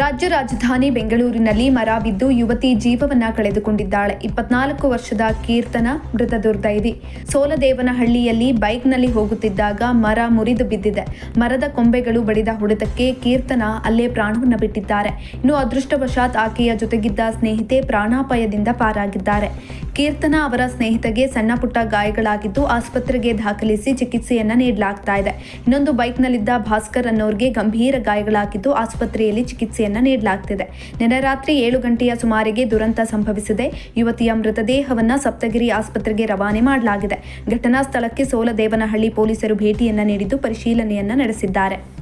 ರಾಜ್ಯ ರಾಜಧಾನಿ ಬೆಂಗಳೂರಿನಲ್ಲಿ ಮರ ಬಿದ್ದು ಯುವತಿ ಜೀವವನ್ನ ಕಳೆದುಕೊಂಡಿದ್ದಾಳೆ. ಇಪ್ಪತ್ನಾಲ್ಕು ವರ್ಷದ ಕೀರ್ತನ ಮೃತ ದುರ್ದೈವಿ ಸೋಲದೇವನಹಳ್ಳಿಯಲ್ಲಿ ಬೈಕ್ನಲ್ಲಿ ಹೋಗುತ್ತಿದ್ದಾಗ ಮರ ಮುರಿದು ಬಿದ್ದಿದೆ. ಮರದ ಕೊಂಬೆಗಳು ಬಡಿದ ಹೊಡೆತಕ್ಕೆ ಕೀರ್ತನ ಅಲ್ಲೇ ಪ್ರಾಣವನ್ನು ಬಿಟ್ಟಿದ್ದಾರೆ. ಇನ್ನು ಅದೃಷ್ಟವಶಾತ್ ಆಕೆಯ ಜೊತೆಗಿದ್ದ ಸ್ನೇಹಿತೆ ಪ್ರಾಣಾಪಾಯದಿಂದ ಪಾರಾಗಿದ್ದಾರೆ. ಕೀರ್ತನ ಅವರ ಸ್ನೇಹಿತಗೆ ಸಣ್ಣ ಪುಟ್ಟ ಗಾಯಗಳಾಗಿದ್ದು ಆಸ್ಪತ್ರೆಗೆ ದಾಖಲಿಸಿ ಚಿಕಿತ್ಸೆಯನ್ನ ನೀಡಲಾಗ್ತಾ ಇದೆ. ಇನ್ನೊಂದು ಬೈಕ್ನಲ್ಲಿದ್ದ ಭಾಸ್ಕರ್ ಅನ್ನೋರ್ಗೆ ಗಂಭೀರ ಗಾಯಗಳಾಗಿದ್ದು ಆಸ್ಪತ್ರೆಯಲ್ಲಿ ಚಿಕಿತ್ಸೆಯನ್ನ ನೀಡಲಾಗ್ತಿದೆ. ನಿನ್ನೆ ರಾತ್ರಿ ಏಳು ಗಂಟೆಯ ಸುಮಾರಿಗೆ ದುರಂತ ಸಂಭವಿಸಿದೆ. ಯುವತಿಯ ಮೃತದೇಹವನ್ನ ಸಪ್ತಗಿರಿ ಆಸ್ಪತ್ರೆಗೆ ರವಾನೆ ಮಾಡಲಾಗಿದೆ. ಘಟನಾ ಸ್ಥಳಕ್ಕೆ ಸೋಲದೇವನಹಳ್ಳಿ ಪೊಲೀಸರು ಭೇಟಿಯನ್ನ ನೀಡಿದ್ದು ಪರಿಶೀಲನೆಯನ್ನ ನಡೆಸಿದ್ದಾರೆ.